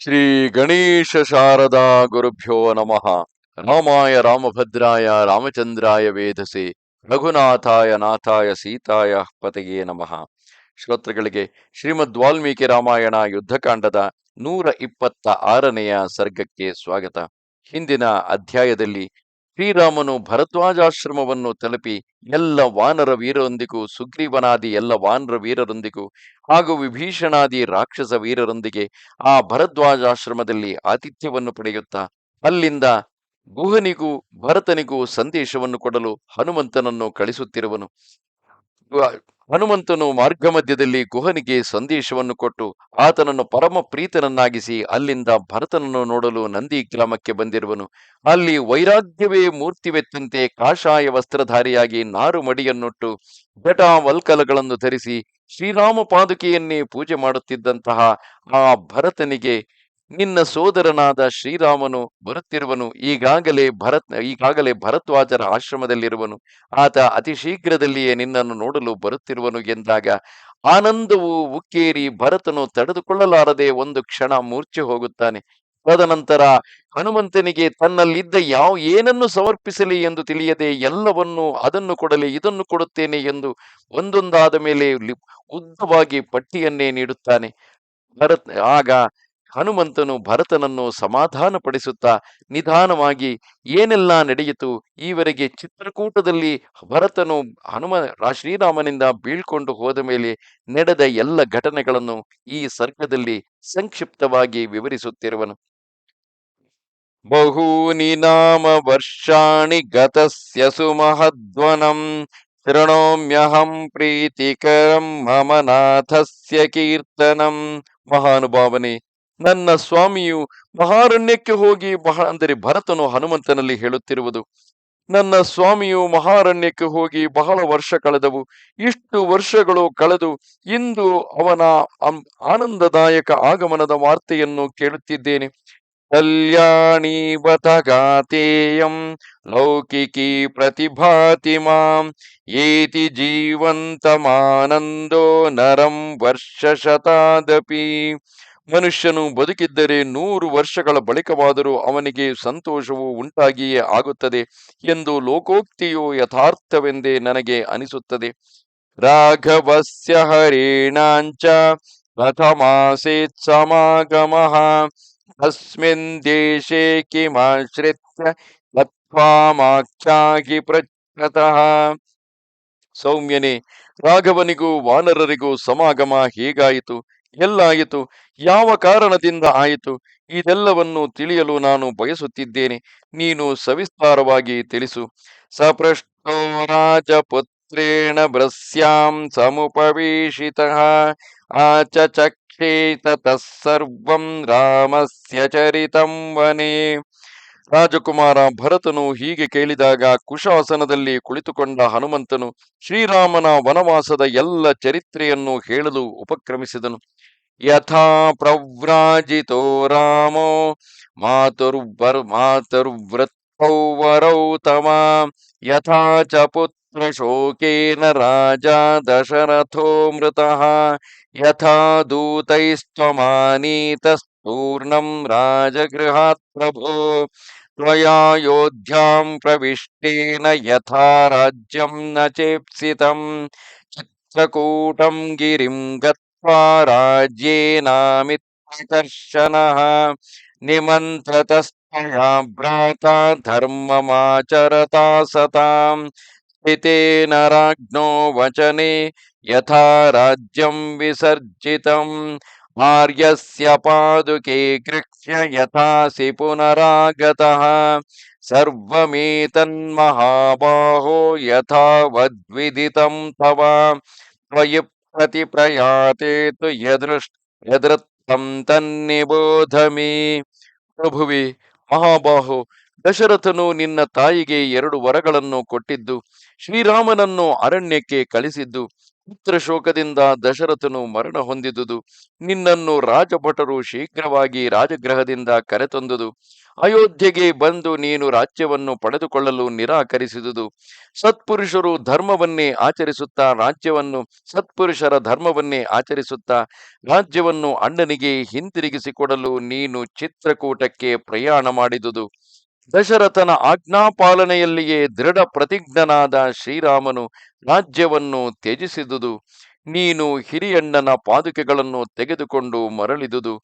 ಶ್ರೀ ಗಣೇಶ ಶಾರದಾ ಗುರುಭ್ಯೋ ನಮಃ. ರಾಮಾಯ ರಾಮಭದ್ರಾಯ ರಾಮಚಂದ್ರಾಯ ವೇದಸೆ ರಘುನಾಥಾಯ ನಾಥಾಯ ಸೀತಾಯ ಪತೆಯೇ ನಮಃ. ಶ್ರೋತೃಗಳಿಗೆ ಶ್ರೀಮದ್ ವಾಲ್ಮೀಕಿ ರಾಮಾಯಣ ಯುದ್ಧಕಾಂಡದ ನೂರ ಇಪ್ಪತ್ತ ಆರನೆಯ ಸರ್ಗಕ್ಕೆ ಸ್ವಾಗತ. ಹಿಂದಿನ ಅಧ್ಯಾಯದಲ್ಲಿ ಶ್ರೀರಾಮನು ಭರದ್ವಾಜಾಶ್ರಮವನ್ನು ತಲುಪಿ ಎಲ್ಲ ವಾನರ ವೀರರೊಂದಿಗೂ, ಸುಗ್ರೀವನಾದಿ ಎಲ್ಲ ವಾನರ ವೀರರೊಂದಿಗೂ ಹಾಗೂ ವಿಭೀಷಣಾದಿ ರಾಕ್ಷಸ ವೀರರೊಂದಿಗೆ ಆ ಭರದ್ವಾಜಾಶ್ರಮದಲ್ಲಿ ಆತಿಥ್ಯವನ್ನು ಪಡೆಯುತ್ತಾ ಅಲ್ಲಿಂದ ಗುಹನಿಗೂ, ಭರತನಿಗೂ ಸಂದೇಶವನ್ನು ಕೊಡಲು ಹನುಮಂತನನ್ನು ಕಳಿಸುತ್ತಿರುವನು. ಹನುಮಂತನು ಮಾರ್ಗ ಮಧ್ಯದಲ್ಲಿ ಗುಹನಿಗೆ ಸಂದೇಶವನ್ನು ಕೊಟ್ಟು ಆತನನ್ನು ಪರಮ ಪ್ರೀತನನ್ನಾಗಿಸಿ ಅಲ್ಲಿಂದ ಭರತನನ್ನು ನೋಡಲು ನಂದಿ ಗ್ರಾಮಕ್ಕೆ ಬಂದಿರುವನು. ಅಲ್ಲಿ ವೈರಾಗ್ಯವೇ ಮೂರ್ತಿವೆತ್ತಂತೆ ಕಾಷಾಯ ವಸ್ತ್ರಧಾರಿಯಾಗಿ ನಾರು ಮಡಿಯನ್ನುಟ್ಟು ಜಟಾವಲ್ಕಲಗಳನ್ನು ಧರಿಸಿ ಶ್ರೀರಾಮ ಪಾದುಕೆಯನ್ನೇ ಪೂಜೆ ಮಾಡುತ್ತಿದ್ದಂತಹ ಆ ಭರತನಿಗೆ ನಿನ್ನ ಸೋದರನಾದ ಶ್ರೀರಾಮನು ಬರುತ್ತಿರುವನು, ಈಗಾಗಲೇ ಭರತ್, ಈಗಾಗಲೇ ಭರತ್ವಾಜರ ಆಶ್ರಮದಲ್ಲಿರುವನು. ಆತ ಅತಿ ಶೀಘ್ರದಲ್ಲಿಯೇ ನಿನ್ನನ್ನು ನೋಡಲು ಬರುತ್ತಿರುವನು ಎಂದಾಗ, ಆನಂದವು ಉಕ್ಕೇರಿ ಭರತನು ತಡೆದುಕೊಳ್ಳಲಾರದೆ ಒಂದು ಕ್ಷಣ ಮೂರ್ಛೆ ಹೋಗುತ್ತಾನೆ. ತದನಂತರ ಹನುಮಂತನಿಗೆ ತನ್ನಲ್ಲಿದ್ದ ಯಾವ ಏನನ್ನು ಸಮರ್ಪಿಸಲಿ ಎಂದು ತಿಳಿಯದೆ ಎಲ್ಲವನ್ನು ಅದನ್ನು ಕೊಡಲಿ, ಇದನ್ನು ಕೊಡುತ್ತೇನೆ ಎಂದು ಒಂದೊಂದಾದ ಮೇಲೆ ಉದ್ದವಾಗಿ ಪಟ್ಟಿಯನ್ನೇ ನೀಡುತ್ತಾನೆ. ಭರತ್, ಆಗ ಹನುಮಂತನು ಭರತನನ್ನು ಸಮಾಧಾನಪಡಿಸುತ್ತಾ ನಿಧಾನವಾಗಿ, ಏನೆಲ್ಲ ನಡೆಯಿತು? ಈವರೆಗೆ ಚಿತ್ರಕೂಟದಲ್ಲಿ ಭರತನು ಹನುಮ ಶ್ರೀರಾಮನಿಂದ ಬೀಳ್ಕೊಂಡು ಹೋದ ಮೇಲೆ ನಡೆದ ಎಲ್ಲ ಘಟನೆಗಳನ್ನು ಈ ಸರ್ಗದಲ್ಲಿ ಸಂಕ್ಷಿಪ್ತವಾಗಿ ವಿವರಿಸುತ್ತಿರುವನು. ಬಹೂನಿ ನಾಮ ವರ್ಷಾಣಿ ಗತಸ್ಯ ಸುಮಹದ್ವನಂ ಶೃಣೋಮ್ಯಹಂ ಪ್ರೀತಿಕರಂ ಮಮ ನಾಥಸ್ಯ ಕೀರ್ತನಂ. ಮಹಾನುಭಾವನೆ. ನನ್ನ ಸ್ವಾಮಿಯು ಮಹಾರಣ್ಯಕ್ಕೆ ಹೋಗಿ ಬಹಳ ಅಂದರೆ ಭರತನು ಹನುಮಂತನಲ್ಲಿ ಹೇಳುತ್ತಿರುವುದು. ನನ್ನ ಸ್ವಾಮಿಯು ಮಹಾರಣ್ಯಕ್ಕೆ ಹೋಗಿ ಬಹಳ ವರ್ಷ ಕಳೆದವು. ಇಷ್ಟು ವರ್ಷಗಳು ಕಳೆದು ಇಂದು ಅವನ ಆನಂದದಾಯಕ ಆಗಮನದ ವಾರ್ತೆಯನ್ನು ಕೇಳುತ್ತಿದ್ದೇನೆ. ಕಲ್ಯಾಣಿ ಬತಗಾತೇಯಂ ಲೌಕಿಕಿ ಪ್ರತಿಭಾತಿ ಮಾಂ, ಏತಿ ಜೀವಂತಮಾನಂದೋ ನರಂ ವರ್ಷ ಶತಾದಪಿ ಮನುಷ್ಯನು ಬದುಕಿದ್ದರೆ ನೂರು ವರ್ಷಗಳ ಬಳಿಕವಾದರೂ ಅವನಿಗೆ ಸಂತೋಷವು ಉಂಟಾಗಿಯೇ ಆಗುತ್ತದೆ ಎಂದು ಲೋಕೋಕ್ತಿಯು ಯಥಾರ್ಥವೆಂದೇ ನನಗೆ ಅನಿಸುತ್ತದೆ. ರಾಘವಸ್ಯ ಹರಿಣಾಂಚ ಪ್ರಥಮಾಸೇತ್ ಸಮಾಗಮಃ. ಅಸ್ಮಿನ್ ದೇಶೇ ಕಿಮಾಶ್ರಿತ್ಯ ಲತ್ವಾಮಾಖ್ಯಾಗಿ ಪೃಚ್ಛತಃ ಸೌಮ್ಯನೇ, ರಾಘವನಿಗೂ ವಾನರರಿಗೂ ಸಮಾಗಮ ಹೇಗಾಯಿತು? ಎಲ್ಲಾಯಿತು ಯಾವ ಕಾರಣದಿಂದ ಆಯಿತು? ಇದೆಲ್ಲವನ್ನು ತಿಳಿಯಲು ನಾನು ಬಯಸುತ್ತಿದ್ದೇನೆ. ನೀನು ಸವಿಸ್ತಾರವಾಗಿ ತಿಳಿಸು. ಸಪೃಷ್ಟೋ ರಾಜಪುತ್ರೇಣ ಭ್ರಸ್ಯಾಂ ಸಮುಪವೇಶಿತಃ ಆಚಚಕ್ಷೇತ ತತ್ಸರ್ವಂ ರಾಮಸ್ಯ ಚರಿತಂ ವನೇ. ರಾಜಕುಮಾರ ಭರತನು ಹೀಗೆ ಕೇಳಿದಾಗ ಕುಶಾಸನದಲ್ಲಿ ಕುಳಿತುಕೊಂಡ ಹನುಮಂತನು ಶ್ರೀರಾಮನ ವನವಾಸದ ಎಲ್ಲ ಚರಿತ್ರೆಯನ್ನು ಹೇಳಲು ಉಪಕ್ರಮಿಸಿದನು. ಯಥಾ ಪ್ರವ್ರಾಜಿತೋ ರಾಮೋ ಮಾತುರ್ವರ್ ವೃತ್ತೌ ವರೌ ತಮ. ಯಥಾ ಚ ಪುತ್ರ ಶೋಕೇನ ರಾಜ ದಶರಥೋ ಮೃತಃ. ಯಥಾ पूर्णम राजगृहात् प्रभो। त्वया योध्यां प्रविष्टेन यथा राज्यं न चेप्सितं चित्रकूटं गिरिं गत्वा राज्येनामित्कर्शनः निमन्त्रतस्तया भ्राता धर्ममाचरता सताम्। स्थितेन राज्ञो वचने यथा राज्यं विसर्जितम्। ಆರ್ಯಸ್ಯ ಪಾದುಕೇ ಕೃಕ್ಷ್ಯ ಯಥಾಸಿ ಪುನರಾಗತಃ ಸರ್ವೇತನ್ಮಹಾಬಾಹೋ ಯಥಾವದ್ವಿದಿತಂ ತವ ತ್ವಯಿ ಪ್ರತಿ ಪ್ರಯಾತೇತು ಯದೃಷ್ಟ ತನ್ನಿಬೋಧಮಿ ಪ್ರಭುವಿ ಮಹಾಬಾಹು ದಶರಥನು ನಿನ್ನ ತಾಯಿಗೆ ಎರಡು ವರಗಳನ್ನು ಕೊಟ್ಟಿದ್ದು, ಶ್ರೀರಾಮನನ್ನು ಅರಣ್ಯಕ್ಕೆ ಕಳಿಸಿದ್ದು ಪುತ್ರ ಶೋಕದಿಂದ ದಶರಥನು ಮರಣ ಹೊಂದಿದುದು. ನಿನ್ನನ್ನು ರಾಜಭಟರು ಶೀಘ್ರವಾಗಿ ರಾಜಗ್ರಹದಿಂದ ಕರೆತಂದುದು. ಅಯೋಧ್ಯೆಗೆ ಬಂದು ನೀನು ರಾಜ್ಯವನ್ನು ಪಡೆದುಕೊಳ್ಳಲು ನಿರಾಕರಿಸಿದುದು. ಸತ್ಪುರುಷರು ಧರ್ಮವನ್ನೇ ಆಚರಿಸುತ್ತಾ ರಾಜ್ಯವನ್ನು ಸತ್ಪುರುಷರ ಧರ್ಮವನ್ನೇ ಆಚರಿಸುತ್ತಾ ರಾಜ್ಯವನ್ನು ಅಣ್ಣನಿಗೆ ಹಿಂತಿರುಗಿಸಿಕೊಡಲು ನೀನು ಚಿತ್ರಕೂಟಕ್ಕೆ ಪ್ರಯಾಣ ಮಾಡಿದುದು. ದಶರಥನ ಆಜ್ಞಾಪಾಲನೆಯಲ್ಲಿಯೇ ದೃಢ ಪ್ರತಿಜ್ಞನಾದ ಶ್ರೀರಾಮನು ರಾಜ್ಯವನ್ನು ತ್ಯಜಿಸಿದುದು. ನೀನು ಹಿರಿಯಣ್ಣನ ಪಾದುಕೆಗಳನ್ನು ತೆಗೆದುಕೊಂಡು ಮರಳಿದುದು.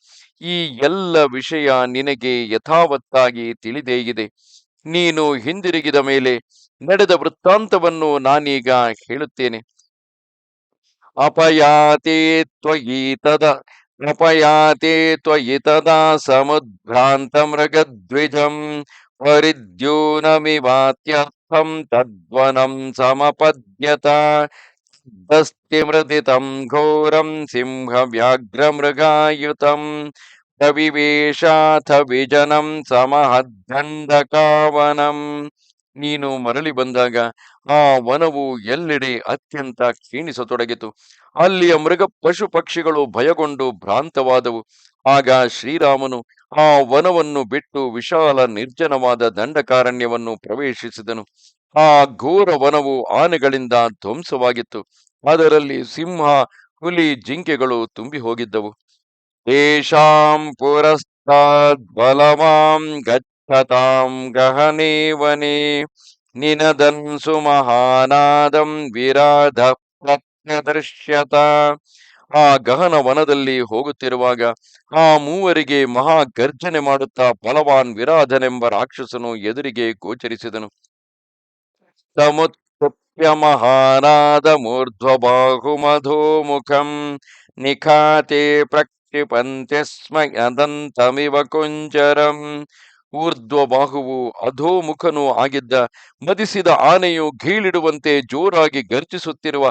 ಈ ಎಲ್ಲ ವಿಷಯ ನಿನಗೆ ಯಥಾವತ್ತಾಗಿ ತಿಳಿದೇ ಇದೆ ನೀನು ಹಿಂದಿರುಗಿದ ಮೇಲೆ ನಡೆದ ವೃತ್ತಾಂತವನ್ನು ನಾನೀಗ ಹೇಳುತ್ತೇನೆ. ಅಪಯಾತೆ ತ್ವಯಿತದ ಅಪಯಾತೆ ತ್ವಯಿತದ ಸಮುದ್ಭ್ರಾಂತ ಮೃಗದ್ವಿಜಂ ಸಮಪದ್ಯತ ದಸ್ತಿಮೃದಿತಂ ಘೋರಂ ಸಿಂಹ ವ್ಯಾಘ್ರಮೃಗಾಯುತಂ ಪ್ರವಿವೇಶಾಥ ವಿಜನಂ ಸಮಹದ್ದಂಡಕಾವನಂ ನೀನು ಮರಳಿ ಬಂದಾಗ ಆ ವನವು ಎಲ್ಲೆಡೆ ಅತ್ಯಂತ ಕ್ಷೀಣಿಸತೊಡಗಿತು. ಅಲ್ಲಿಯ ಮೃಗ ಪಶು ಪಕ್ಷಿಗಳು ಭಯಗೊಂಡು ಭ್ರಾಂತವಾದವು. ಆಗ ಶ್ರೀರಾಮನು ಆ ವನವನ್ನು ಬಿಟ್ಟು ವಿಶಾಲ ನಿರ್ಜನವಾದ ದಂಡಕಾರಣ್ಯವನ್ನು ಪ್ರವೇಶಿಸಿದನು. ಆ ಘೋರ ವನವು ಆನೆಗಳಿಂದ ಧ್ವಂಸವಾಗಿತ್ತು. ಅದರಲ್ಲಿ ಸಿಂಹ, ಹುಲಿ, ಜಿಂಕೆಗಳು ತುಂಬಿ ಹೋಗಿದ್ದವು. ತೇಷಾಂ ಪುರಸ್ತಾದ್ ಬಲವಾಂ ಗಚ್ಚತಾಂ ಗಹನೇವನೇ, ನಿನದನ್ಸು ಮಹಾನಾದಂ ವಿರಾಧ ಪ್ರತ್ಯದರ್ಶ್ಯತ ಆ ಗಹನ ವನದಲ್ಲಿ ಹೋಗುತ್ತಿರುವಾಗ ಆ ಮೂವರಿಗೆ ಮಹಾ ಗರ್ಜನೆ ಮಾಡುತ್ತಾ ಫಲವಾನ್ ವಿರಾಧನೆಂಬ ರಾಕ್ಷಸನು ಎದುರಿಗೆ ಗೋಚರಿಸಿದನು. ಮಹಾನಾದ ಮೂರ್ಧ್ವಬಾಹುಮಧೋಮುಖಂ ನಿಖಾತೆ ಪ್ರಕ್ಷಿಪಂತೆ ಸ್ಮ ಕುಂಜರಂ ಊರ್ಧ್ವಬಾಹುವು ಅಧೋಮುಖನೂ ಆಗಿದ್ದ, ಮದಿಸಿದ ಆನೆಯು ಘೀಳಿಡುವಂತೆ ಜೋರಾಗಿ ಗರ್ಜಿಸುತ್ತಿರುವ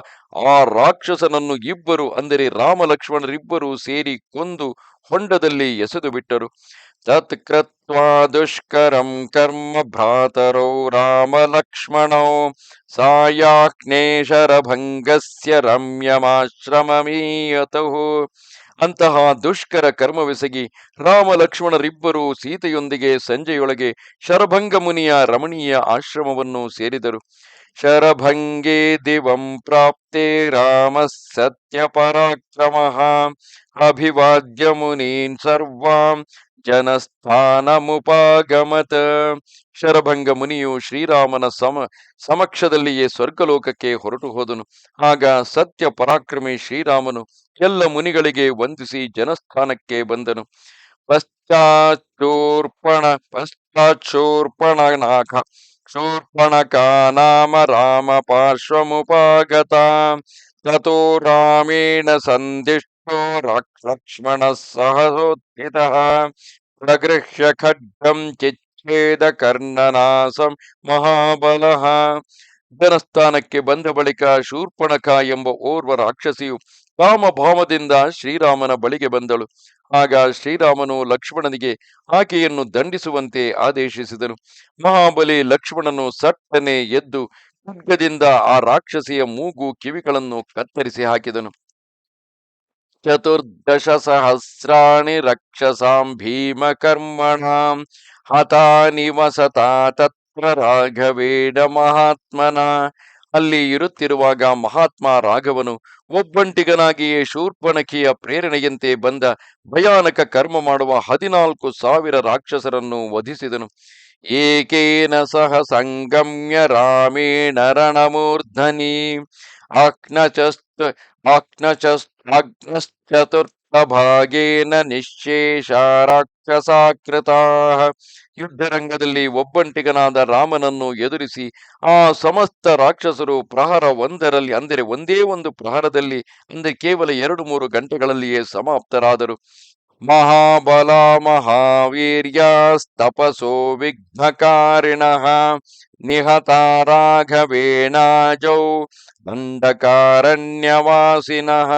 ಆ ರಾಕ್ಷಸನನ್ನು ಇಬ್ಬರು, ಅಂದರೆ ರಾಮ ಲಕ್ಷ್ಮಣರಿಬ್ಬರು ಸೇರಿ ಕೊಂದು ಹೊಂಡದಲ್ಲಿ ಎಸೆದು ಬಿಟ್ಟರು ತತ್ಕೃತ್ವಾ ದುಷ್ಕರಂ ಕರ್ಮ ಭ್ರಾತರೌ ರಾಮ ಸಾಯಾಕ್ನೇಶರ ಸಾಯಾಕ್ನೇಶರಭಂಗಸ್ಯ ರಮ್ಯಮಾಶ್ರಮಮೀಯತಃ ಅಂತಹ ದುಷ್ಕರ ಕರ್ಮವೆಸಗಿ ರಾಮ ಲಕ್ಷ್ಮಣರಿಬ್ಬರು ಸೀತೆಯೊಂದಿಗೆ ಸಂಜೆಯೊಳಗೆ ಶರಭಂಗ ಮುನಿಯ ರಮಣೀಯ ಆಶ್ರಮವನ್ನು ಸೇರಿದರು. ಶರಭಂಗೆ ದಿವಂ ಪ್ರಾಪ್ತೆ ರಾಮ ಸತ್ಯ ಪರಾಕ್ರಮ. ಅಭಿವಾದ್ಯ ಮುನೀನ್ ಸರ್ವಾಂ. ಜನಸ್ಥಾನಮುಪಾಗಮತ. ಶರಭಂಗ ಮುನಿಯು ಶ್ರೀರಾಮನ ಸಮ, ಸಮಕ್ಷದಲ್ಲಿಯೇ ಸ್ವರ್ಗಲೋಕಕ್ಕೆ ಹೊರಟು ಹೋದನು. ಆಗ ಸತ್ಯ ಪರಾಕ್ರಮಿ ಶ್ರೀರಾಮನು ಎಲ್ಲ ಮುನಿಗಳಿಗೆ ವಂದಿಸಿ ಜನಸ್ಥಾನಕ್ಕೆ ಬಂದನು. ಪಶ್ಚಾಚೂರ್ಪಣ ಪಶ್ಚಾಚೂರ್ಪಣನಾಕ ಶೂರ್ಪಣಕ ನಾಮ ರಾಮ ಪಾರ್ಶ್ವಮುಪಾಗತ. ತಥೋ ರಾಮೇಣ ಸಂದಿಷ್ಟೋ ಸಹಸೋತ್ಥಿತಃ ಪ್ರಗೃಹ್ಯ ಖಡ್ಗಂ ಚಿಚ್ಛೇದ ಕರ್ಣನಾಸಂ ಮಹಾಬಲಃ ಜನಸ್ಥಾನಕ್ಕೆ ಬಂದ ಬಳಿಕ ಶೂರ್ಪಣಕ ಎಂಬ ಓರ್ವ ರಾಕ್ಷಸಿಯು ಕಾಮಭಾವದಿಂದ ಶ್ರೀರಾಮನ ಬಳಿಗೆ ಬಂದಳು. ಆಗ ಶ್ರೀರಾಮನು ಲಕ್ಷ್ಮಣನಿಗೆ ಆಕೆಯನ್ನು ದಂಡಿಸುವಂತೆ ಆದೇಶಿಸಿದನು. ಮಹಾಬಲಿ ಲಕ್ಷ್ಮಣನು ಸಟ್ಟನೆ ಎದ್ದು ಖಡ್ಗದಿಂದ ಆ ರಾಕ್ಷಸಿಯ ಮೂಗು ಕಿವಿಗಳನ್ನು ಕತ್ತರಿಸಿ ಹಾಕಿದನು. ಚತುರ್ದಶ ಸಹಸ್ರಾಣಿ ರಕ್ಷಸಾಂ ಭೀಮಕರ್ಮಣಾಂ ಹತಾನಿ ವಸತಾ ತತ್ರ ರಾಘವೇಡ ಮಹಾತ್ಮನ ಅಲ್ಲಿ ಇರುತ್ತಿರುವಾಗ ಮಹಾತ್ಮ ರಾಘವನು ಒಬ್ಬಂಟಿಗನಾಗಿಯೇ ಶೂರ್ಪಣಕಿಯ ಪ್ರೇರಣೆಯಂತೆ ಬಂದ ಭಯಾನಕ ಕರ್ಮ ಮಾಡುವ ಹದಿನಾಲ್ಕು ಸಾವಿರ ರಾಕ್ಷಸರನ್ನು ವಧಿಸಿದನು. ಏಕೇನ ಸಹ ಸಂಗಮ್ಯ ರಾಮೇಣ ರಣಮೂರ್ಧನಿ ಆಕ್ನಚಸ್ತ ಆಕ್ನಚಸ್ ಆಗ್ನಶ್ಚತುರ್ಥ ಭಾಗೇನ ನಿಶೇಷ ರಾಕ್ಷಸಾಕೃತಾ ಯುದ್ಧರಂಗದಲ್ಲಿ ಒಬ್ಬಂಟಿಗನಾದ ರಾಮನನ್ನು ಎದುರಿಸಿ ಆ ಸಮಸ್ತ ರಾಕ್ಷಸರು ಪ್ರಹಾರ ಒಂದರಲ್ಲಿ ಅಂದರೆ ಒಂದೇ ಒಂದು ಪ್ರಹಾರದಲ್ಲಿ ಅಂದರೆ ಕೇವಲ ಎರಡು ಮೂರು ಗಂಟೆಗಳಲ್ಲಿಯೇ ಸಮಾಪ್ತರಾದರು. ಮಹಾಬಲ ಮಹಾವೀರ್ಯಸ್ತಪಸೋ ವಿಘ್ನಕಾರಿಣ ನಿಹತ ರಾಘವೇಣಾಜೌ ದಂಡಕಾರಣ್ಯವಾಸಿನಃ.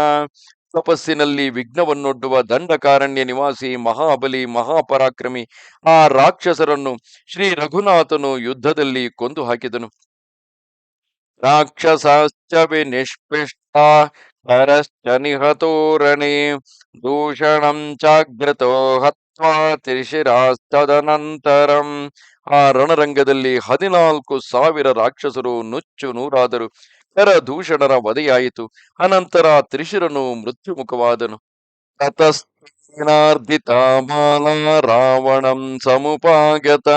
ತಪಸ್ಸಿನಲ್ಲಿ ವಿಘ್ನವನ್ನೊಡ್ಡುವ ದಂಡಕಾರಣ್ಯ ನಿವಾಸಿ, ಮಹಾಬಲಿ, ಮಹಾಪರಾಕ್ರಮಿ ಆ ರಾಕ್ಷಸರನ್ನು ಶ್ರೀ ರಘುನಾಥನು ಯುದ್ಧದಲ್ಲಿ ಕೊಂದು ಹಾಕಿದನು. ರಾಕ್ಷಸಾಶ್ಚ ವಿನಿಷ್ಪಿಷ್ಟಾ, ಕರಶ್ಚ ನಿಹತೋರಣೆ ದೂಷಣಂ ಚಾಗ್ರತೋ ಹತ್ವಾ ತ್ರಿಶಿರಾಸ್ತದನಂತರಂ ಆ ರಣರಂಗದಲ್ಲಿ ಹದಿನಾಲ್ಕು ಸಾವಿರ ರಾಕ್ಷಸರು ನುಚ್ಚು ನೂರಾದರು ಕರದೂಷಣರ ವಧೆಯಾಯಿತು ಅನಂತರ ತ್ರಿಶಿರನು ಮೃತ್ಯುಮುಖವಾದನು. ತತಸ್ತೇನಾರ್ಧಿತ ಮಾಲ ರಾವಣಂ ಸಮುಪಾಗತ,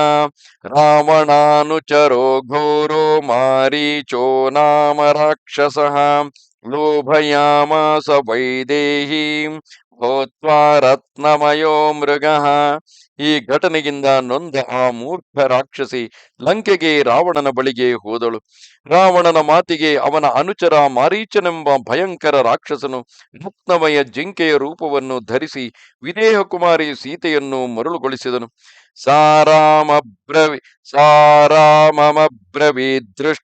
ರಾವಣಾನುಚರೋ ಘೋರೋ ಮಾರೀಚೋ ನಾಮ ರಾಕ್ಷಸಃ, ಲೋಭಯಾಮಾಸ ವೈದೇಹೀಂ ಭೂತ್ವಾ ರತ್ನಮಯೋ ಮೃಗಃ. ಈ ಘಟನೆಯಿಂದ ನೊಂದ ಆ ಮೂರ್ಖ ರಾಕ್ಷಸಿ ಲಂಕೆಗೆ ರಾವಣನ ಬಳಿಗೆ ಹೋದಳು. ರಾವಣನ ಮಾತಿಗೆ ಅವನ ಅನುಚರ ಮಾರೀಚನೆಂಬ ಭಯಂಕರ ರಾಕ್ಷಸನು ರತ್ನಮಯ ಜಿಂಕೆಯ ರೂಪವನ್ನು ಧರಿಸಿ ವಿದೇಹ ಕುಮಾರಿ ಸೀತೆಯನ್ನು ಮರುಳುಗೊಳಿಸಿದನು. ಸಾರಾಮಬ್ರವಿ ಸಾರಾಮಬ್ರವಿ ದೃಷ್ಟ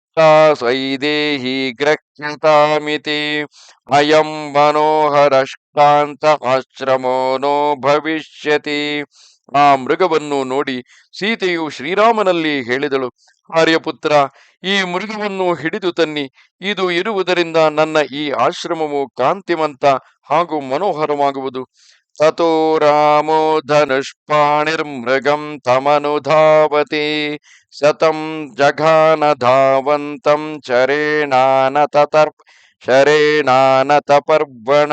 ಸ್ವೈದೇಹಿ ಗ್ರಕ್ಷತಾಮಿತಿ ಅಯಂ ಮನೋಹರಷ್ಟಾಂತ ಆಶ್ರಮೋ ನೋ ಭವಿಷ್ಯತಿ. ಆ ಮೃಗವನ್ನು ನೋಡಿ ಸೀತೆಯು ಶ್ರೀರಾಮನಲ್ಲಿ ಹೇಳಿದಳು, ಆರ್ಯಪುತ್ರ, ಈ ಮೃಗವನ್ನು ಹಿಡಿದು ತನ್ನಿ. ಇದು ಇರುವುದರಿಂದ ನನ್ನ ಈ ಆಶ್ರಮವು ಕಾಂತಿವಂತ ಹಾಗೂ ಮನೋಹರವಾಗುವುದು. ತಥೋ ರಾಮೋ ಧನುಷ್ಪಾಣಿರ್ಮೃಗಂ ತಮನುಧಾವತಿ. ಸತಂ ಜಘಾನ ಧಾವಂತಂ ಚರೇಣಾನ ತತರ್ಪ ಶರೇಣಾನ ತಪರ್ಬಣ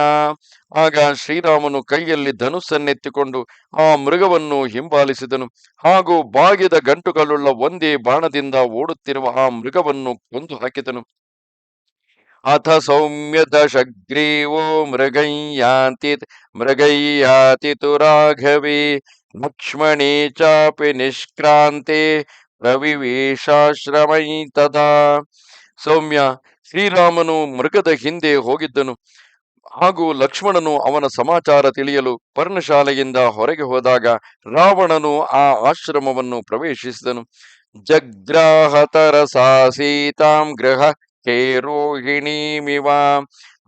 ಆಗ ಶ್ರೀರಾಮನು ಕೈಯಲ್ಲಿ ಧನುಸ್ಸನ್ನೆತ್ತಿಕೊಂಡು ಆ ಮೃಗವನ್ನು ಹಿಂಬಾಲಿಸಿದನು. ಹಾಗೂ ಬಾಗಿದ ಗಂಟುಗಳುಳ್ಳ ಒಂದೇ ಬಾಣದಿಂದ ಓಡುತ್ತಿರುವ ಆ ಮೃಗವನ್ನು ಕೊಂದು ಹಾಕಿದನು. ಅಥ ಸೌಮ್ಯ ದಶಗ್ರೀವೋ ಮೃಗಯ್ಯಾಂತಿ ಮೃಗಯ್ಯಾತಿ ತು ರಾಘವಿ, ಲಕ್ಷ್ಮಣೇ ಚಾಪಿ ನಿಷ್ಕ್ರಾಂತೆ ರವಿವೇಶಾಶ್ರಮೈ ತದಾ. ಸೌಮ್ಯ ಶ್ರೀರಾಮನು ಮೃಗದ ಹಿಂದೆ ಹೋಗಿದ್ದನು. ಹಾಗೂ ಲಕ್ಷ್ಮಣನು ಅವನ ಸಮಾಚಾರ ತಿಳಿಯಲು ಪರ್ಣಶಾಲೆಯಿಂದ ಹೊರಗೆ ಹೋದಾಗ ರಾವಣನು ಆ ಆಶ್ರಮವನ್ನು ಪ್ರವೇಶಿಸಿದನು. ಜಗ್ರಾಹತರಸಾ ಸೀತಾಂ ಗೃಹ ರೋಹಿಣೀಮಿವ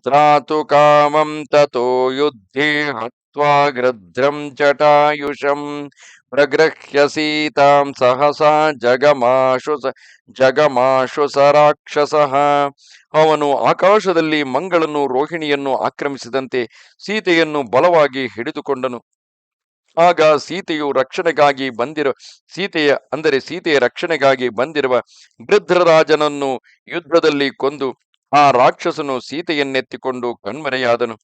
ತ್ರಾತು ಕಾಮಂ ತಥೋ ಯುದ್ಧೇ ಹತ್ವಾ ಗೃಧ್ರಂ ಜಟಾಯುಷಂ. ಸೀತಾಂ ಸಹಸಾ ಜಗಮಾಶು ಜಗಮಾಶು ಸ ರಾಕ್ಷಸಃ ಅವನು ಆಕಾಶದಲ್ಲಿ ಮಂಗಳನ್ನು ರೋಹಿಣಿಯನ್ನು ಆಕ್ರಮಿಸಿದಂತೆ ಸೀತೆಯನ್ನು ಬಲವಾಗಿ ಹಿಡಿದುಕೊಂಡನು. ಆಗ ಸೀತೆಯು ರಕ್ಷಣೆಗಾಗಿ ಬಂದಿರುವ ಸೀತೆಯ ಅಂದರೆ ಸೀತೆಯ ರಕ್ಷಣೆಗಾಗಿ ಬಂದಿರುವ ವೃದ್ಧರಾಜನನ್ನು ಯುದ್ಧದಲ್ಲಿ ಕೊಂದು ಆ ರಾಕ್ಷಸನು ಸೀತೆಯನ್ನೆತ್ತಿಕೊಂಡು ಕಣ್ಮರೆಯಾದನು.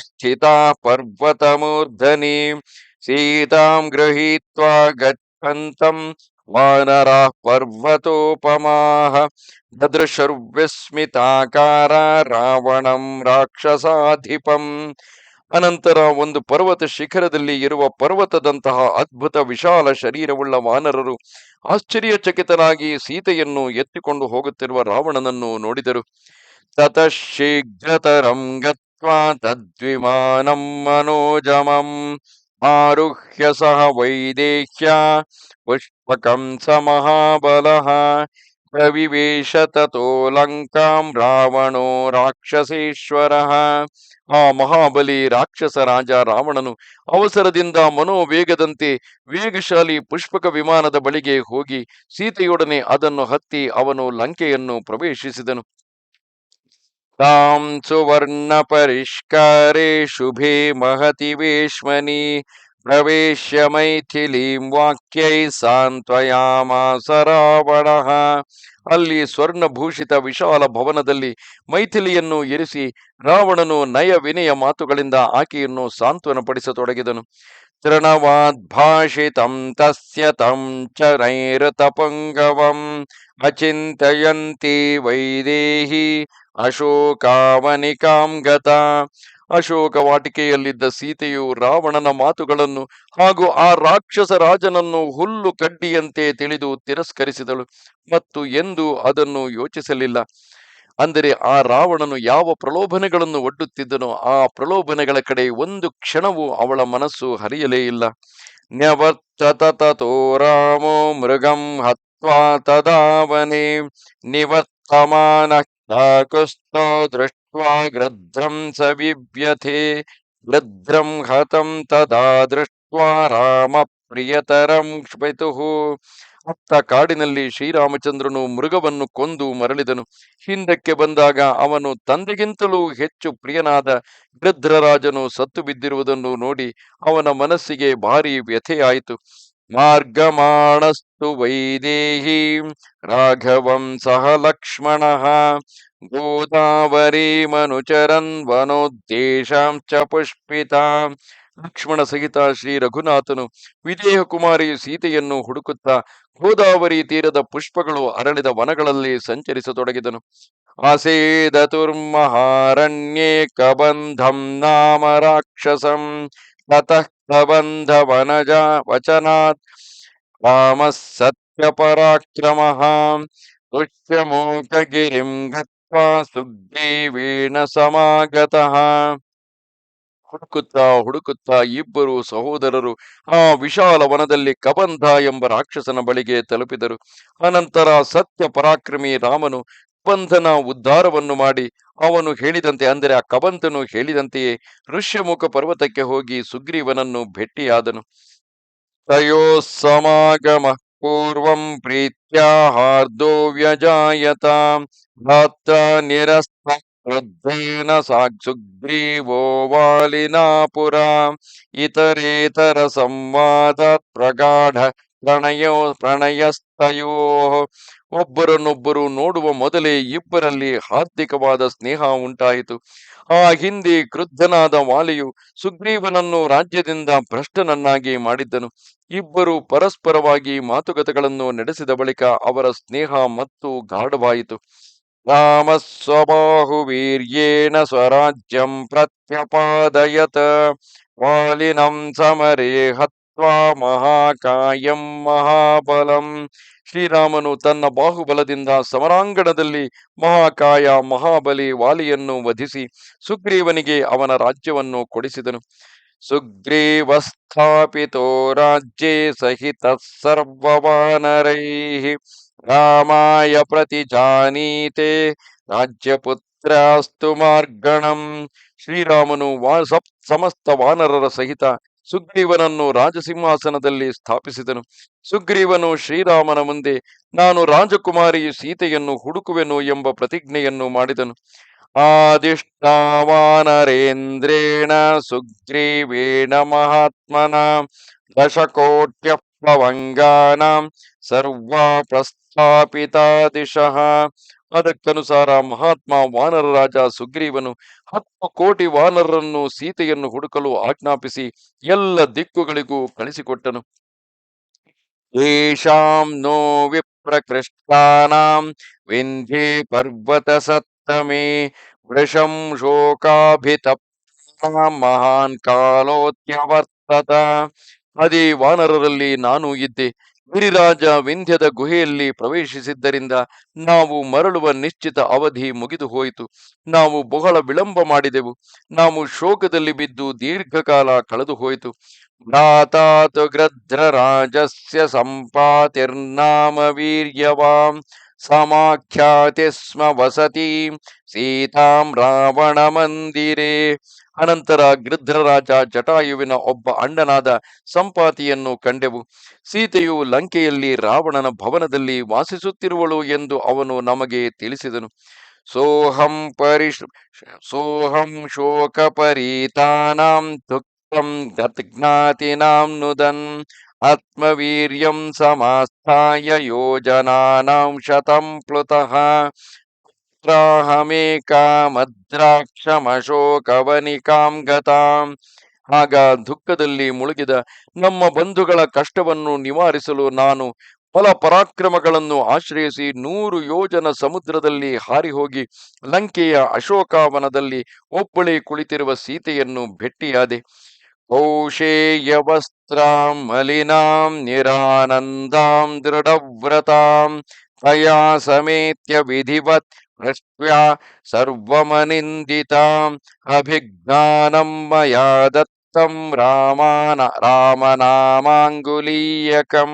ಸ್ಥಿತಾ ಪರ್ವತಮೂರ್ಧನಿ ಸೀತಾಂ ಗೃಹೀತ್ವಾ ಗಚ್ಚಂತಂ ವಾನರಾ ಪರ್ವತೋಪಮಾಹ ದದೃಶರ್ವಿಸ್ಮಿತಾಕಾರ ರಾವಣಂ ರಾಕ್ಷಸಾಧಿಪಂ ಅನಂತರ ಒಂದು ಪರ್ವತ ಶಿಖರದಲ್ಲಿ ಇರುವ ಪರ್ವತದಂತಹ ಅದ್ಭುತ ವಿಶಾಲ ಶರೀರವುಳ್ಳ ವಾನರರು ಆಶ್ಚರ್ಯಚಕಿತರಾಗಿ ಸೀತೆಯನ್ನು ಎತ್ತಿಕೊಂಡು ಹೋಗುತ್ತಿರುವ ರಾವಣನನ್ನು ನೋಡಿದರು. ಶೀಘ್ರತರಂ ಗತ್ವಾ ತದ್ವಿಮಾನಂ ಮನೋಜಮಂ ಆರುಹ್ಯ ಸಹ ವೈದೇಹ್ಯ ಸ ಮಹಾಬಲಃ ಪ್ರವಿವೇಶ ತೋ ಲಂಕಾಂ ರಾವಣೋ ರಾಕ್ಷಸೇಶ್ವರಃ ಆ ಮಹಾಬಲಿ ರಾಕ್ಷಸ ರಾಜ ರಾವಣನು ಅವಸರದಿಂದ ಮನೋವೇಗದಂತೆ ವೇಗಶಾಲಿ ಪುಷ್ಪಕ ವಿಮಾನದ ಬಳಿಗೆ ಹೋಗಿ ಸೀತೆಯೊಡನೆ ಅದನ್ನು ಹತ್ತಿ ಅವನು ಲಂಕೆಯನ್ನು ಪ್ರವೇಶಿಸಿದನು. ಸುವರ್ಣ ಪರಿಷ್ಕಾರೆ ಶುಭೆ ಮಹತಿ ವೇಶ್ಮನಿ ಪ್ರವೇಶ್ಯ ಮೈಥಿಲೀಂ ವಾಕ್ಯೈ ಸಾಂತ್ವಯಾಮಾಸ ರಾವಣ ಅಲ್ಲಿ ಸ್ವರ್ಣಭೂಷಿತ ವಿಶಾಲ ಭವನದಲ್ಲಿ ಮೈಥಿಲಿಯನ್ನು ಇರಿಸಿ ರಾವಣನು ನಯ ವಿನಯ ಮಾತುಗಳಿಂದ ಆಕೆಯನ್ನು ಸಾಂತ್ವನಪಡಿಸತೊಡಗಿದನು. ತೃಣವಾದ್ಭಾಷಿತಂ ತಸ್ಯ ತಂ ಚರೈರತಪಂಗವಂ, ಅಚಿಂತಯಂತಿ ವೈದೇಹಿ ಅಶೋಕಾವನಿಕಾಂ ಗತ. ಅಶೋಕ ವಾಟಿಕೆಯಲ್ಲಿದ್ದ ಸೀತೆಯು ರಾವಣನ ಮಾತುಗಳನ್ನು ಹಾಗೂ ಆ ರಾಕ್ಷಸ ರಾಜನನ್ನು ಹುಲ್ಲು ಕಡ್ಡಿಯಂತೆ ತಿಳಿದು ತಿರಸ್ಕರಿಸಿದಳು ಮತ್ತು ಎಂದು ಅದನ್ನು ಯೋಚಿಸಲಿಲ್ಲ. ಅಂದರೆ ಆ ರಾವಣನು ಯಾವ ಪ್ರಲೋಭನೆಗಳನ್ನು ಒಡ್ಡುತ್ತಿದ್ದನೋ ಆ ಪ್ರಲೋಭನೆಗಳ ಕಡೆ ಒಂದು ಕ್ಷಣವೂ ಅವಳ ಮನಸ್ಸು ಹರಿಯಲೇ ಇಲ್ಲ. ನ್ಯವರ್ತತ ತಥೋ ರಾಮೋ ಮೃಗಂ ಹತ್ವಾ ತದಾವನೆ. ನಿವರ್ತಮಾನ ಕುಸ್ತೋ ದೃಷ್ಟ್ವಾ ಗೃಧ್ರಂ ಸ ವಿವ್ಯಥೆ ಗೃಧ್ರಂ ಹತಂ ತದಾ ದೃಷ್ಟ್ವಾ ರಾಮ ಪ್ರಿಯತರಂ ಶ್ಮಿತುಃ ಅತ್ತ ಕಾಡಿನಲ್ಲಿ ಶ್ರೀರಾಮಚಂದ್ರನು ಮೃಗವನ್ನು ಕೊಂದು ಮರಳಿದನು। ಹಿಂದಕ್ಕೆ ಬಂದಾಗ ಅವನು ತಂದೆಗಿಂತಲೂ ಹೆಚ್ಚು ಪ್ರಿಯನಾದ ಗೃಧ್ರರಾಜನು ಸತ್ತು ಬಿದ್ದಿರುವುದನ್ನು ನೋಡಿ ಅವನ ಮನಸ್ಸಿಗೆ ಭಾರಿ ವ್ಯಥೆಯಾಯಿತು ಮಾರ್ಗಮಾಣಸ್ತು ವೈದೇಹಿ ರಾಘವಂ ಸಹ ಲಕ್ಷ್ಮಣ ಗೋದಾವರಿ ಮನುಚರನ್ ವನೋದ್ದೇಶಾಂ ಚ ಪುಷ್ಪಿತಾಂ ಲಕ್ಷ್ಮಣ ಸಹಿತ ಶ್ರೀ ರಘುನಾಥನು ವಿದೇಹ ಕುಮಾರಿ ಸೀತೆಯನ್ನು ಹುಡುಕುತ್ತಾ ಗೋದಾವರಿ ತೀರದ ಪುಷ್ಪಗಳು ಅರಳಿದ ವನಗಳಲ್ಲಿ ಸಂಚರಿಸತೊಡಗಿದನು. ಆಸೇದತುರ್ಮಹಾರಣ್ಯೇ ಕಬಂಧಂ ನಾಮ ರಾಕ್ಷಸಂ ಕಬಂಧ ವನಜ ವಚನಾತ್ ರಾಮಃ ಸತ್ಯಪರಾಕ್ರಮಃ ದುಷ್ಯಮೋಕಗಿರಿಂ ಗತ್ವಾ ಸುಗ್ರೀವೇಣ ಸಮಾಗತಃ ಹುಡುಕುತ್ತಾ ಹುಡುಕುತ್ತಾ ಇಬ್ಬರು ಸಹೋದರರು ಆ ವಿಶಾಲ ವನದಲ್ಲಿ ಕಬಂಧ ಎಂಬ ರಾಕ್ಷಸನ ಬಳಿಗೆ ತಲುಪಿದರು. ಅನಂತರ ಸತ್ಯ ಪರಾಕ್ರಮಿ ರಾಮನು ಕಬಂಧನ ಉದ್ಧಾರವನ್ನು ಮಾಡಿ ಅವನು ಹೇಳಿದಂತೆ, ಅಂದರೆ ಆ ಕಬಂಧನು ಹೇಳಿದಂತೆಯೇ ಋಷ್ಯಮುಖ ಪರ್ವತಕ್ಕೆ ಹೋಗಿ ಸುಗ್ರೀವನನ್ನು ಭೇಟಿಯಾದನು. ತಯೋ ಸಮಾಗಮ ಪೂರ್ವಂ ಪ್ರೀತ್ಯಾ ಹಾರ್ದೋ ವ್ಯಜಾಯತ. ಭ್ರಾತ್ರ ನಿರಸ್ತ ವೃದ್ಧೇನ ವಾಲಿನಾಪುರ. ಇತರೇತರ ಸಂವಾದ ಪ್ರಗಾಢ ಪ್ರಣಯೋ ಪ್ರಣಯಸ್ತಯೋ ಒಬ್ಬರನ್ನೊಬ್ಬರು ನೋಡುವ ಮೊದಲೇ ಇಬ್ಬರಲ್ಲಿ ಹಾರ್ದಿಕವಾದ ಸ್ನೇಹ ಉಂಟಾಯಿತು. ಆ ಹಿಂದೆ ಕ್ರುದ್ಧನಾದ ವಾಲಿಯು ಸುಗ್ರೀವನನ್ನು ರಾಜ್ಯದಿಂದ ಭ್ರಷ್ಟನನ್ನಾಗಿ ಮಾಡಿದ್ದನು. ಇಬ್ಬರು ಪರಸ್ಪರವಾಗಿ ಮಾತುಕತೆಗಳನ್ನು ನಡೆಸಿದ ಬಳಿಕ ಅವರ ಸ್ನೇಹ ಮತ್ತು ಗಾಢವಾಯಿತು. ರಾಮ ಸ್ವಬಾಹುವೀರ್ಯೇಣ ಸ್ವರಾಜ್ಯಂ ಪ್ರತ್ಯಪಾದಯತ. ವಾಲಿನಂ ಸಮರೇ ಹತ್ವಾ ಮಹಾಕಾಯಂ ಮಹಾಬಲಂ ಶ್ರೀರಾಮನು ತನ್ನ ಬಾಹುಬಲದಿಂದ ಸಮರಾಂಗಣದಲ್ಲಿ ಮಹಾಕಾಯ ಮಹಾಬಲಿ ವಾಲಿಯನ್ನು ವಧಿಸಿ ಸುಗ್ರೀವನಿಗೆ ಅವನ ರಾಜ್ಯವನ್ನು ಕೊಡಿಸಿದನು. ಸುಗ್ರೀವಸ್ಥಾಪಿತೋ ರಾಜ್ಯೇ ಸಹಿತ ಸರ್ವಾನರೈ ರಾಮಾಯ ಪ್ರತಿಜಾನೀತೆ ರಾಜ್ಯಪುತ್ರಾಸ್ತು ಮಾರ್ಗಣಂ. ಶ್ರೀರಾಮನು ವಾ ಸಮಸ್ತ ವಾನರರ ಸಹಿತ ಸುಗ್ರೀವನನ್ನು ರಾಜಸಿಂಹಾಸನದಲ್ಲಿ ಸ್ಥಾಪಿಸಿದನು. ಸುಗ್ರೀವನು ಶ್ರೀರಾಮನ ಮುಂದೆ, ನಾನು ರಾಜಕುಮಾರಿ ಸೀತೆಯನ್ನು ಹುಡುಕುವೆನು ಎಂಬ ಪ್ರತಿಜ್ಞೆಯನ್ನು ಮಾಡಿದನು. ಆದಿಷ್ಟಾವಾನರೇಂದ್ರೇಣ ಸುಗ್ರೀವೇಣ ಮಹಾತ್ಮನ ದಶಕೋಟ್ಯ ಪ್ಲವಂಗಾನಾಂ ಸರ್ವ ಪ್ರಸ್ಥಾಪಿತಾ ದಿಶಃ ಅದಕ್ಕನುಸಾರ ಮಹಾತ್ಮ ವಾನರ ರಾಜ ಸುಗ್ರೀವನು ಹತ್ತು ಕೋಟಿ ವಾನರರನ್ನು ಸೀತೆಯನ್ನು ಹುಡುಕಲು ಆಜ್ಞಾಪಿಸಿ ಎಲ್ಲ ದಿಕ್ಕುಗಳಿಗೂ ಕಳಿಸಿಕೊಟ್ಟನು. ಯೇಷಾಂ ನೋ ವಿಪ್ರಕೃಷ್ಟಾನಾಂ ವಿಂಧ್ಯೆ ಪರ್ವತ ಸತ್ತಮೇ ವೃಷಂ ಶೋಕಾಭಿತ ಮಹಾನ್ ಕಾಲೋತ್ಯವರ್ತತ. ಅದೇ ವಾನರರಲ್ಲಿ ನಾನು ಇದ್ದೆ. ಗಿರಿರಾಜ ವಿಂಧ್ಯದ ಗುಹೆಯಲ್ಲಿ ಪ್ರವೇಶಿಸಿದ್ದರಿಂದ ನಾವು ಮರಳುವ ನಿಶ್ಚಿತ ಅವಧಿ ಮುಗಿದು ಹೋಯಿತು. ನಾವು ಬಹಳ ವಿಳಂಬ ಮಾಡಿದೆವು. ನಾವು ಶೋಕದಲ್ಲಿ ಬಿದ್ದು ದೀರ್ಘಕಾಲ ಕಳೆದು ಹೋಯಿತು. ಭ್ರಾತಾತು ಗೃಧ್ರರಾಜಸ್ಯ ಸಂಪಾತಿರ್ನಾಮ ವೀರ್ಯವಾಂ ಸಮಾಖ್ಯಾತಿ ಸ್ಮ ವಸತಿ ಸೀತಾಂ ರಾವಣ ಮಂದಿರೇ ಅನಂತರ ಗೃಧ್ರರಾಜ ಜಟಾಯುವಿನ ಒಬ್ಬ ಅಣ್ಣನಾದ ಸಂಪಾತಿಯನ್ನು ಕಂಡೆವು. ಸೀತೆಯು ಲಂಕೆಯಲ್ಲಿ ರಾವಣನ ಭವನದಲ್ಲಿ ವಾಸಿಸುತ್ತಿರುವಳು ಎಂದು ಅವನು ನಮಗೆ ತಿಳಿಸಿದನು. ಸೋಹಂ ಪರಿಶ್, ಸೋಹಂ ಶೋಕ ಪರೀತಾನಾಂ ದುಃಖಂ ಗತ್ಜ್ಞಾತಿನಾಂ ನುದನ್ ಆತ್ಮವೀರ್ಯಂ ಸಮಾಸ್ಥಾಯ ಯೋಜನಾನಾಂ ಶತಂ ಪ್ಲುತಃ ದ್ರಾಹಮೇಕಾಮದ್ರಾಕ್ಷಮಶೋಕವನಿಕಾಂ ಗತಾಂ ಆಗ ದುಃಖದಲ್ಲಿ ಮುಳುಗಿದ ನಮ್ಮ ಬಂಧುಗಳ ಕಷ್ಟವನ್ನು ನಿವಾರಿಸಲು ನಾನು ಫಲ ಪರಾಕ್ರಮಗಳನ್ನು ಆಶ್ರಯಿಸಿ ನೂರು ಯೋಜನ ಸಮುದ್ರದಲ್ಲಿ ಹಾರಿ ಹೋಗಿ ಲಂಕೆಯ ಅಶೋಕಾವನದಲ್ಲಿ ಒಬ್ಬಳೇ ಕುಳಿತಿರುವ ಸೀತೆಯನ್ನು ಭೆಟ್ಟಿಯಾದೆ. ಕೌಶೇಯವಸ್ತ್ರಾಂ ಮಲಿನಾಂ ನಿರಾನಂದಾಂ ದೃಢವ್ರತಾಂ ತಯಾ ಸಮೇತ್ಯ ವಿಧಿವತ್ ಪೃಷ್ಟ್ಯಾ ಸರ್ವಮನಿಂದಿತಾಂ ಅಭಿಜ್ಞಾನಂ ಮಯಾ ದತ್ತಂ ರಾಮಾನ ರಾಮನಾಮಾಂಗುಲೀಯಕಂ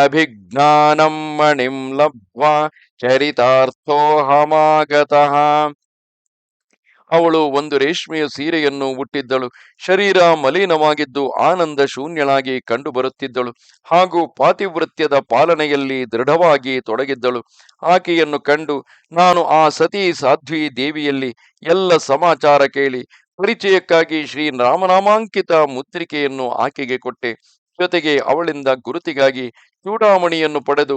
ಅಭಿಜ್ಞಾನಂ ಮಣಿಂ ಲಬ್ಧ್ವಾ ಚರಿತಾರ್ಥೋಹಮಾಗತಃ ಅವಳು ಒಂದು ರೇಷ್ಮೆಯ ಸೀರೆಯನ್ನು ಹುಟ್ಟಿದ್ದಳು ಶರೀರ ಮಲಿನವಾಗಿದ್ದು ಆನಂದ ಶೂನ್ಯಳಾಗಿ ಕಂಡುಬರುತ್ತಿದ್ದಳು. ಹಾಗೂ ಪಾತಿವೃತ್ಯದ ಪಾಲನೆಯಲ್ಲಿ ದೃಢವಾಗಿ ತೊಡಗಿದ್ದಳು. ಆಕೆಯನ್ನು ಕಂಡು, ನಾನು ಆ ಸತಿ ಸಾಧ್ವಿ ದೇವಿಯಲ್ಲಿ. ಎಲ್ಲ ಸಮಾಚಾರ ಕೇಳಿ. ಪರಿಚಯಕ್ಕಾಗಿ ಶ್ರೀ ರಾಮನಾಮಾಂಕಿತ ಮುದ್ರಿಕೆಯನ್ನು ಆಕೆಗೆ ಕೊಟ್ಟೆ. ಜೊತೆಗೆ ಅವಳಿಂದ ಗುರುತಿಗಾಗಿ ಚೂಡಾಮಣಿಯನ್ನು ಪಡೆದು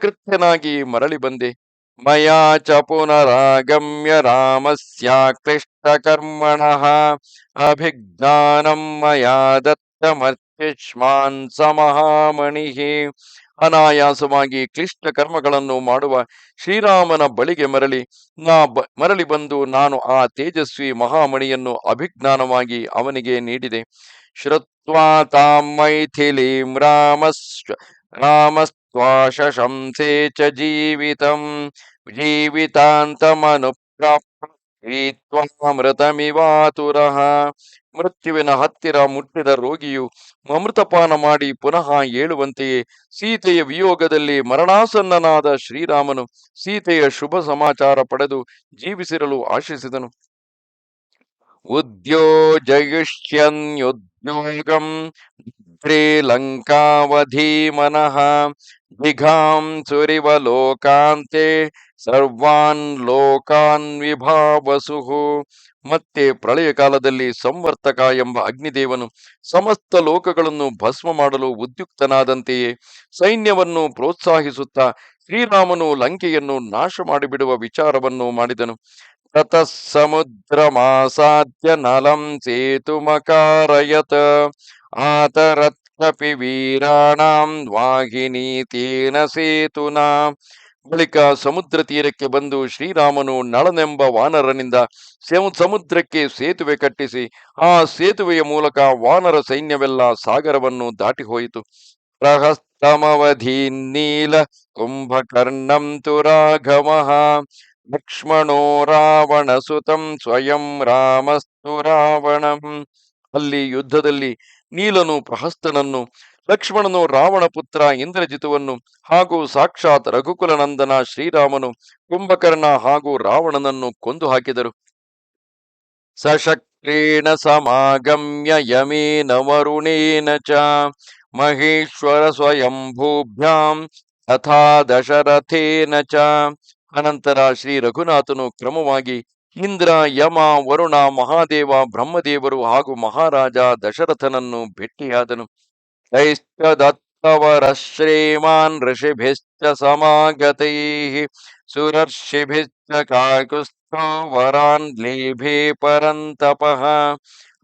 ಕೃತ್ಯನಾಗಿ ಮರಳಿ ಬಂದೆ. ಮಯಾ ಚ ಪುನರಾಗಮ್ಯ ಕ್ಲಿಷ್ಟಕರ್ಮಣಃ ಅಭಿಜ್ಞಾನಂ ಮಯಾ ಸ ಮಹಾಮಣಿ ಅನಾಯಾಸವಾಗಿ ಕ್ಲಿಷ್ಟ ಕರ್ಮಗಳನ್ನು ಮಾಡುವ ಶ್ರೀರಾಮನ ಬಳಿಗೆ ಮರಳಿ, ನಾ ಬ, ಮರಳಿ ಬಂದು ನಾನು ಆ ತೇಜಸ್ವಿ ಮಹಾಮಣಿಯನ್ನು ಅಭಿಜ್ಞಾನವಾಗಿ ಅವನಿಗೆ ನೀಡಿದೆ. ಶ್ರುತ್ವಾ ತಾಂ ಮೈಥಿಲೀಂ ರಾಮಸ್ವ ರಾಮಸ್ತ್ವಾಶಂಸೆ ಚ ಜೀವಿತಂ ಜೀವಿತಾಂತಮನುಪ್ರಾಮೃತಮಿವಾತುರಃ ಮೃತ್ಯುವಿನ ಹತ್ತಿರ ಮುಟ್ಟಿದ ರೋಗಿಯು ಅಮೃತಪಾನ ಮಾಡಿ ಪುನಃ ಏಳುವಂತೆಯೇ ಸೀತೆಯ ವಿಯೋಗದಲ್ಲಿ ಮರಣಾಸನ್ನನಾದ ಶ್ರೀರಾಮನು ಸೀತೆಯ ಶುಭ ಸಮಾಚಾರ ಪಡೆದು ಜೀವಿಸಿರಲು ಆಶಿಸಿದನು. ಉದ್ಯೋಜಯಿಷ್ಯನ್ಯುದ್ಯೋಗಂ ಲಂಕಾವಧೀಮನಃ ದಿಘಾಂ ಸುರಿವ ಲೋಕಾಂತೆ ಸರ್ವಾನ್ ಲೋಕಾನ್ ವಿಭಾವಸು ಮತ್ತೆ ಪ್ರಳಯ ಕಾಲದಲ್ಲಿ ಸಂವರ್ತಕ ಎಂಬ ಅಗ್ನಿದೇವನು ಸಮಸ್ತ ಲೋಕಗಳನ್ನು ಭಸ್ಮ ಮಾಡಲು ಉದ್ಯುಕ್ತನಾದಂತೆಯೇ ಸೈನ್ಯವನ್ನು ಪ್ರೋತ್ಸಾಹಿಸುತ್ತಾ ಶ್ರೀರಾಮನು ಲಂಕೆಯನ್ನು ನಾಶ ಮಾಡಿಬಿಡುವ ವಿಚಾರವನ್ನು ಮಾಡಿದನು. ಸಮುದ್ರಮಾಸಾದ್ಯ ನಲಂ ಸೇತುಮಕಾರಯತ್ ಆತರತ್ಕಪಿ ವೀರಾಣಾಂ ವಾಹಿನಿ ತೀನ ಸೇತುನಾ ಬಳಿಕ ಸಮುದ್ರ ತೀರಕ್ಕೆ ಬಂದು ಶ್ರೀರಾಮನು ನಳನೆಂಬ ವಾನರನಿಂದ ಸಮುದ್ರಕ್ಕೆ ಸೇತುವೆ ಕಟ್ಟಿಸಿ, ಆ ಸೇತುವೆಯ ಮೂಲಕ ವಾನರ ಸೈನ್ಯವೆಲ್ಲ ಸಾಗರವನ್ನು ದಾಟಿ ಹೋಯಿತು ಪ್ರಹಸ್ತಮವಧೀನ್ ನೀಲ ಕುಂಭಕರ್ಣಂ ತು ಲಕ್ಷ್ಮಣೋ ರಾವಣ ಸುತಂ ಸ್ವಯಂ ರಾಮಸ್ತು ರಾವಣಂ. ಅಲ್ಲಿ ಯುದ್ಧದಲ್ಲಿ ನೀಲನು ಪ್ರಹಸ್ತನನ್ನು, ಲಕ್ಷ್ಮಣನು ರಾವಣ ಪುತ್ರ ಇಂದ್ರಜಿತುವನ್ನು ಹಾಗೂ ಸಾಕ್ಷಾತ್ ರಘುಕುಲನಂದನ ಶ್ರೀರಾಮನು ಕುಂಭಕರ್ಣ ಹಾಗೂ ರಾವಣನನ್ನು ಕೊಂದು ಹಾಕಿದರು. ಸಶಕ್ರೇಣ ಸಮಾಗಮ್ಯ ಯಮೇನ ವರುಣೇನ ಚ ಮಹೇಶ್ವರ ಸ್ವಯಂಭೂಭ್ಯಾಂ ತಥಾ ದಶರಥೇನ ಚ ಅನಂತರ ಶ್ರೀ ರಘುನಾಥನು ಕ್ರಮವಾಗಿ ಇಂದ್ರ, ಯಮ, ವರುಣ, ಮಹಾದೇವ, ಬ್ರಹ್ಮದೇವರು ಹಾಗೂ ಮಹಾರಾಜ ದಶರಥನನ್ನು ಭೇಟಿಯಾದನು. ಶ್ರೇಮಾನ್ ಋಷಿಭಿಶ್ಚ ಸಮಾಗತೈ ಸುರರ್ಷಿಭಿಶ್ಚ ಕಾಕುಸ್ಥೋ ವರಾನ್ ಲೇಭೆ ಪರಂತಪಃ.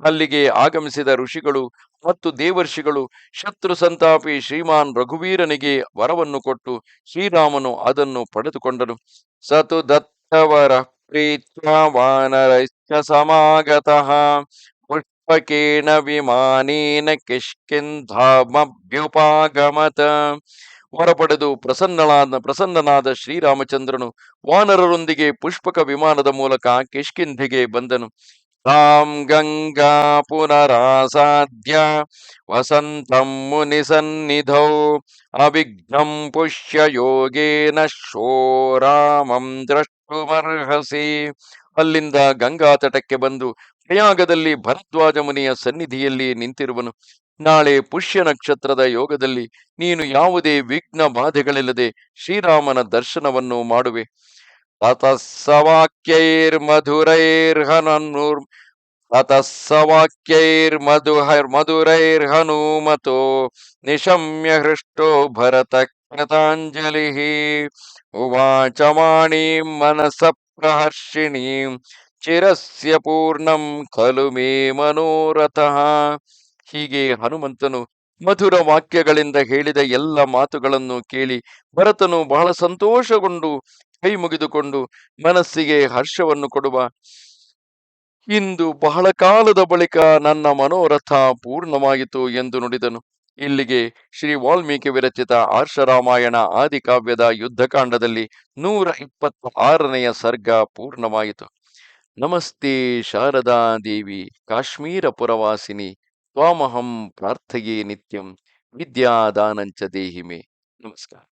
ಅಲ್ಲಿಗೆ ಆಗಮಿಸಿದ ಋಷಿಗಳು ಮತ್ತು ದೇವರ್ಷಿಗಳು ಶತ್ರು ಸಂತಾಪಿ ಶ್ರೀಮಾನ್ ರಘುವೀರನಿಗೆ ವರವನ್ನು ಕೊಟ್ಟು ಶ್ರೀರಾಮನು ಅದನ್ನು ಪಡೆದುಕೊಂಡನು. ಸತು ದತ್ತವರ ಪ್ರೀತ್ಯ ಸಮಾಗತಃ. ಪುಷ್ಪಕೇಣ ವಿಮಾನೇನ ಕಿಷ್ಕಿಂಧಾಮಭ್ಯುಪಾಗಮತ. ವರ ಪಡೆದು ಪ್ರಸನ್ನನಾದ ಪ್ರಸನ್ನನಾದ ಶ್ರೀರಾಮಚಂದ್ರನು ವಾನರರೊಂದಿಗೆ ಪುಷ್ಪಕ ವಿಮಾನದ ಮೂಲಕ ಕಿಷ್ಕಿಂಧೆಗೆ ಬಂದನು. ತಾಂ ಗಂಗಾ ಪುನರಾಸಾದ್ಯ ವಸಂತಂ ಮುನಿಸನ್ನಿಧೌ ಅವಿಘ್ನಂ ಪುಷ್ಯ ಯೋಗೇನ ಶೋರಾಮಂ ದ್ರಷ್ಟುಮರ್ಹಸಿ ಅಲ್ಲಿಂದ ಗಂಗಾ ತಟಕ್ಕೆ ಬಂದು ಪ್ರಯಾಗದಲ್ಲಿ ಭರದ್ವಾಜ ಮುನಿಯ ಸನ್ನಿಧಿಯಲ್ಲಿ ನಿಂತಿರುವನು. ನಾಳೆ ಪುಷ್ಯ ನಕ್ಷತ್ರದ ಯೋಗದಲ್ಲಿ ನೀನು ಯಾವುದೇ ವಿಘ್ನ ಬಾಧೆಗಳಿಲ್ಲದೆ ಶ್ರೀರಾಮನ ದರ್ಶನವನ್ನು ಮಾಡುವೆ. ತತಸ್ಸವಾಕ್ಯೈರ್ಮಧುರೈರ್ಹನನ್ನೂರ್ ಮಧುರೈರ್ ಮಧುರೈರ್ಹನುಮತೋ ನಿಶಮ್ಯ ಹೃಷ್ಟೋ ಭರತ ಕೃತಾಂಜಲಿ ಉವಾಚ ವಾಣೀ ಮನಸ ಪ್ರಹರ್ಷಿಣೀ ಚಿರಸ್ಯ ಪೂರ್ಣಂ ಖಲು ಮೇ ಮನೋರಥಃ ಹೀಗೆ ಹನುಮಂತನು ಮಧುರ ವಾಕ್ಯಗಳಿಂದ ಹೇಳಿದ ಎಲ್ಲ ಮಾತುಗಳನ್ನು ಕೇಳಿ ಭರತನು ಬಹಳ ಸಂತೋಷಗೊಂಡು ಕೈ ಮುಗಿದುಕೊಂಡು ಮನಸ್ಸಿಗೆ ಹರ್ಷವನ್ನು ಕೊಡುವ. ಇಂದು ಬಹಳ ಕಾಲದ ಬಳಿಕ ನನ್ನ ಮನೋರಥ ಪೂರ್ಣವಾಯಿತು ಎಂದು ನುಡಿದನು. ಇಲ್ಲಿಗೆ ಶ್ರೀ ವಾಲ್ಮೀಕಿ ವಿರಚಿತ ಆರ್ಷರಾಮಾಯಣ ಆದಿಕಾವ್ಯದ ಯುದ್ಧಕಾಂಡದಲ್ಲಿ ನೂರ ಇಪ್ಪತ್ತ ಆರನೆಯ ಸರ್ಗ ಪೂರ್ಣವಾಯಿತು. ನಮಸ್ತೆ ಶಾರದಾ ದೇವಿ, ಕಾಶ್ಮೀರ ಪುರವಾಸಿನಿ, ತ್ವಾಮಹಂ ಪ್ರಾರ್ಥಯೇ ನಿತ್ಯಂ, ವಿದ್ಯಾದಾನಂಚ ದೇಹಿಮೆ. ನಮಸ್ಕಾರ.